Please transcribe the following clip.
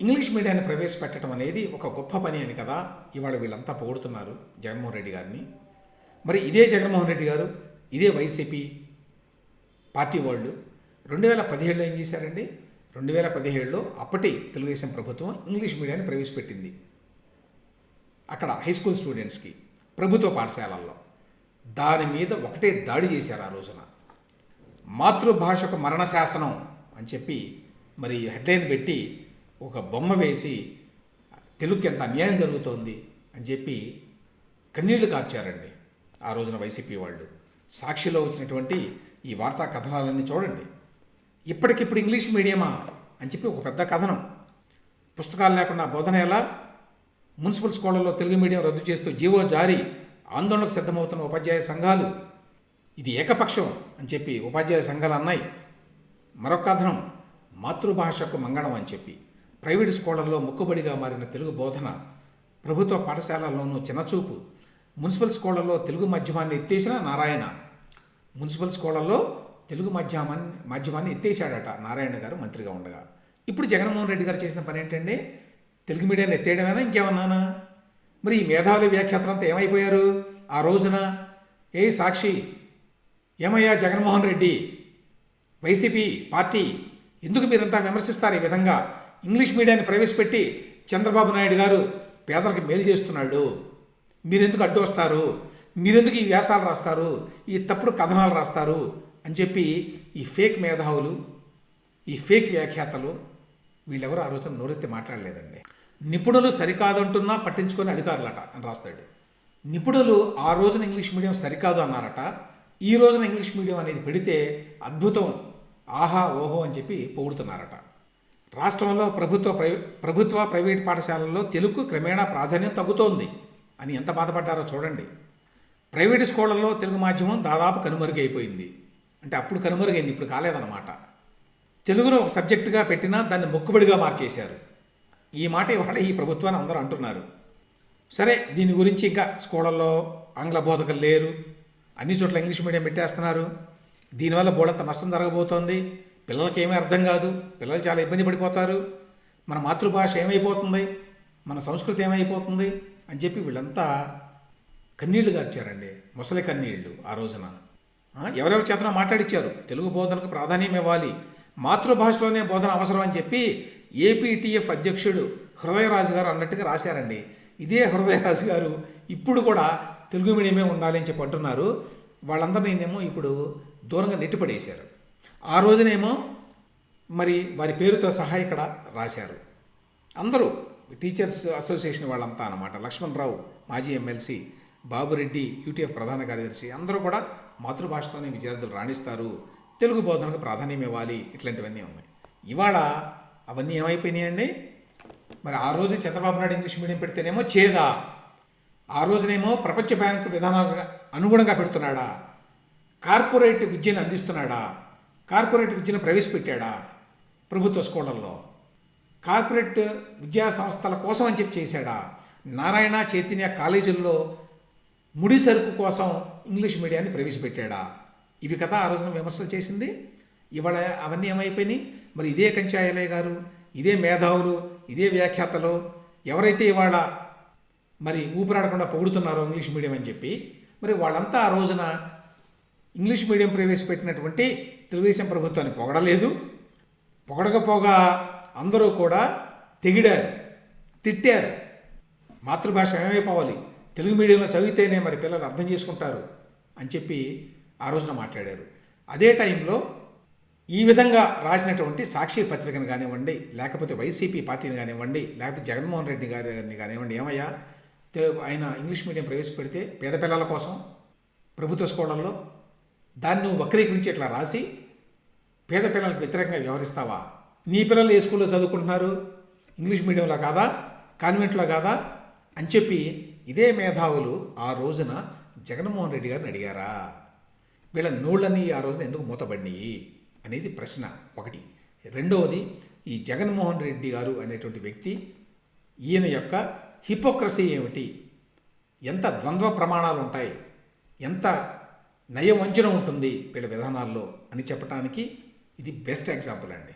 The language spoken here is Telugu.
ఇంగ్లీష్ మీడియాన్ని ప్రవేశపెట్టడం అనేది ఒక గొప్ప పని అని కదా ఇవాళ వీళ్ళంతా పొగుడుతున్నారు జగన్మోహన్ రెడ్డి గారిని. మరి ఇదే జగన్మోహన్ రెడ్డి గారు ఇదే వైసీపీ పార్టీ వాళ్ళు రెండు వేల పదిహేడులో ఏం చేశారండి? రెండు వేల పదిహేడులో అప్పటి తెలుగుదేశం ప్రభుత్వం ఇంగ్లీష్ మీడియాన్ని ప్రవేశపెట్టింది. అక్కడ హై స్కూల్ స్టూడెంట్స్కి ప్రభుత్వ పాఠశాలల్లో. దాని మీద ఒకటే దాడి చేశారు ఆ రోజున. మాతృభాషకు మరణ శాసనం అని చెప్పి మరి హెడ్లైన్ పెట్టి ఒక బొమ్మ వేసి తెలుగుకి ఎంత అన్యాయం జరుగుతోంది? అని చెప్పి కన్నీళ్ళు కార్చారండి ఆ రోజున వైసీపీ వాళ్ళు. సాక్షిలో వచ్చినటువంటి ఈ వార్తా కథనాలన్నీ చూడండి. ఇప్పటికిప్పుడు ఇంగ్లీష్ మీడియమా అని చెప్పి ఒక పెద్ద కథనం. పుస్తకాలు లేకుండా బోధన ఎలా? మున్సిపల్ స్కూళ్ళలో తెలుగు మీడియం రద్దు చేస్తూ జీవో జారీ ఆందోళనకు సిద్ధమవుతున్న ఉపాధ్యాయ సంఘాలు. ఇది ఏకపక్షం అని చెప్పి ఉపాధ్యాయ సంఘాలు అన్నాయి. మరొక కథనం మాతృభాషకు మంగళం అని చెప్పి. ప్రైవేటు స్కూళ్ళల్లో మొక్కుబడిగా మారిన తెలుగు బోధన ప్రభుత్వ పాఠశాలల్లోనూ చిన్నచూపు. మున్సిపల్ స్కూళ్ళలో తెలుగు మాధ్యమాన్ని ఎత్తేసిన నారాయణ. మున్సిపల్ స్కూళ్ళలో తెలుగు మాధ్యమాన్ని మాధ్యమాన్ని ఎత్తేసాడట నారాయణ గారు మంత్రిగా ఉండగా. ఇప్పుడు జగన్మోహన్ రెడ్డి గారు చేసిన పని ఏంటండి తెలుగు మీడియాన్ని ఎత్తేయడమేనా ఇంకేమన్నానా? మరి ఈ మేధావుల వ్యాఖ్యాతలంతా ఏమైపోయారు? ఆ రోజున ఏ సాక్షి? ఏమయ్యా జగన్మోహన్ రెడ్డి? వైసీపీ పార్టీ ఎందుకు మీరంతా విమర్శిస్తారు ఈ విధంగా? ఇంగ్లీష్ మీడియాన్ని ప్రవేశపెట్టి చంద్రబాబు నాయుడు గారు పేదలకు మేలు చేస్తున్నాడు. మీరెందుకు అడ్డు వస్తారు? మీరెందుకు ఈ వ్యాసాలు రాస్తారు? ఈ తప్పుడు కథనాలు రాస్తారు? అని చెప్పి ఈ ఫేక్ మేధావులు ఈ ఫేక్ వ్యాఖ్యాతలు వీళ్ళెవరు ఆ రోజున నోరెత్తి మాట్లాడలేదండి. నిపుణులు సరికాదంటున్నా పట్టించుకొని అధికారులట అని రాస్తాడు. నిపుణులు ఆ రోజున ఇంగ్లీష్ మీడియం సరికాదు అన్నారట. ఈ రోజున ఇంగ్లీష్ మీడియం అనేది పెడితే అద్భుతం ఆహా ఓహో అని చెప్పి పొగుడుతున్నారట. రాష్ట్రంలో ప్రభుత్వ ప్రై ప్రభుత్వ ప్రైవేట్ పాఠశాలల్లో తెలుగు క్రమేణా ప్రాధాన్యం తగ్గుతోంది అని ఎంత బాధపడ్డారో చూడండి. ప్రైవేటు స్కూళ్ళల్లో తెలుగు మాధ్యమం దాదాపు కనుమరుగైపోయింది. అంటే అప్పుడు కనుమరుగైంది ఇప్పుడు కాలేదన్నమాట. తెలుగును ఒక సబ్జెక్టుగా పెట్టినా దాన్ని మొక్కుబడిగా మార్చేశారు. ఈ మాట ఇవాళ ఈ ప్రభుత్వాన్ని అందరూ అంటున్నారు. సరే దీని గురించి ఇంకా స్కూళ్ళల్లో ఆంగ్ల బోధకులు లేరు. అన్ని చోట్ల ఇంగ్లీష్ మీడియం పెట్టేస్తున్నారు. దీనివల్ల బోడంత నష్టం జరగబోతోంది. పిల్లలకి ఏమీ అర్థం కాదు. పిల్లలు చాలా ఇబ్బంది పడిపోతారు. మన మాతృభాష ఏమైపోతుంది? మన సంస్కృతి ఏమైపోతుంది? అని చెప్పి వీళ్ళంతా కన్నీళ్ళు గార్చారండి. ముసలి కన్నీళ్ళు ఆ రోజున. ఎవరెవరి చేతనో మాట్లాడిచ్చారు. తెలుగు బోధనకు ప్రాధాన్యం ఇవ్వాలి. మాతృభాషలోనే బోధన అవసరం అని చెప్పి ఏపీటీఎఫ్ అధ్యక్షుడు హృదయరాజు గారు అన్నట్టుగా రాశారండి. ఇదే హృదయరాజు గారు ఇప్పుడు కూడా తెలుగు మీడియమే ఉండాలి అని చెప్పి అంటున్నారు. వాళ్ళందరినేమో ఇప్పుడు దూరంగా నెట్టిపడేశారు. ఆ రోజునేమో మరి వారి పేరుతో సహా ఇక్కడ రాశారు. అందరూ టీచర్స్ అసోసియేషన్ వాళ్ళంతా అనమాట లక్ష్మణ్ రావు మాజీ ఎమ్మెల్సీ బాబురెడ్డి యూటీఎఫ్ ప్రధాన కార్యదర్శి అందరూ కూడా మాతృభాషతోనే విద్యార్థులు రాణిస్తారు. తెలుగు బోధనకు ప్రాధాన్యం ఇవ్వాలి. ఇట్లాంటివన్నీ ఉన్నాయి. ఇవాళ అవన్నీ ఏమైపోయినాయండి? మరి ఆ రోజు చంద్రబాబు నాయుడు ఇంగ్లీష్ మీడియం పెడితేనేమో చేదా? ఆ రోజునేమో ప్రపంచ బ్యాంకు విధానాలకు అనుగుణంగా పెడుతున్నాడా? కార్పొరేట్ విద్యను అందిస్తున్నాడా? కార్పొరేట్ విద్యను ప్రవేశపెట్టాడా ప్రభుత్వ స్కూళ్ళల్లో? కార్పొరేట్ విద్యా సంస్థల కోసం అని చెప్పి చేశాడా? నారాయణ చైతన్య కాలేజీల్లో ముడి సరుకు కోసం ఇంగ్లీష్ మీడియాన్ని ప్రవేశపెట్టాడా? ఇవి కథ ఆ రోజున విమర్శలు చేసింది. ఇవాళ అవన్నీ ఏమైపోయినాయి? మరి ఇదే కంచాయలయ్య గారు ఇదే మేధావులు ఇదే వ్యాఖ్యాతలు ఎవరైతే ఇవాళ మరి ఊపిరాడకుండా పొగుడుతున్నారో ఇంగ్లీష్ మీడియం అని చెప్పి మరి వాళ్ళంతా ఆ రోజున ఇంగ్లీష్ మీడియం ప్రవేశపెట్టినటువంటి తెలుగుదేశం ప్రభుత్వాన్ని పొగడలేదు. పొగడకపోగా అందరూ కూడా తెగిడారు తిట్టారు. మాతృభాష ఏమైపోవాలి తెలుగు మీడియంలో చదివితేనే మరి పిల్లలు అర్థం చేసుకుంటారు అని చెప్పి ఆ రోజున మాట్లాడారు. అదే టైంలో ఈ విధంగా రాసినటువంటి సాక్షి పత్రికను కానివ్వండి లేకపోతే వైసీపీ పార్టీని కానివ్వండి లేకపోతే జగన్మోహన్ రెడ్డి గారిని కానివ్వండి ఏమయ్యా? తెలుగు ఆయన ఇంగ్లీష్ మీడియం ప్రవేశపెడితే పేద పిల్లల కోసం ప్రభుత్వ స్కూళ్ళల్లో దాన్ని నువ్వు వక్రీకరించి ఇట్లా రాసి పేద పిల్లలకు వ్యతిరేకంగా వ్యవహరిస్తావా? నీ పిల్లలు ఏ స్కూల్లో చదువుకుంటున్నారు? ఇంగ్లీష్ మీడియంలో కాదా? కాన్వెంట్లో కాదా? అని చెప్పి ఇదే మేధావులు ఆ రోజున జగన్మోహన్ రెడ్డి గారిని అడిగారా? వీళ్ళ నోళ్ళని ఆ రోజున ఎందుకు మూతబడినాయి అనేది ప్రశ్న ఒకటి. రెండవది ఈ జగన్మోహన్ రెడ్డి గారు అనేటువంటి వ్యక్తి ఈయన యొక్క హిపోక్రసీ ఏమిటి? ఎంత ద్వంద్వ ప్రమాణాలు ఉంటాయి ఎంత నయవంచన ఉంటుంది వీళ్ళ విధానాల్లో అని చెప్పడానికి ఇది బెస్ట్ ఎగ్జాంపుల్ అండి.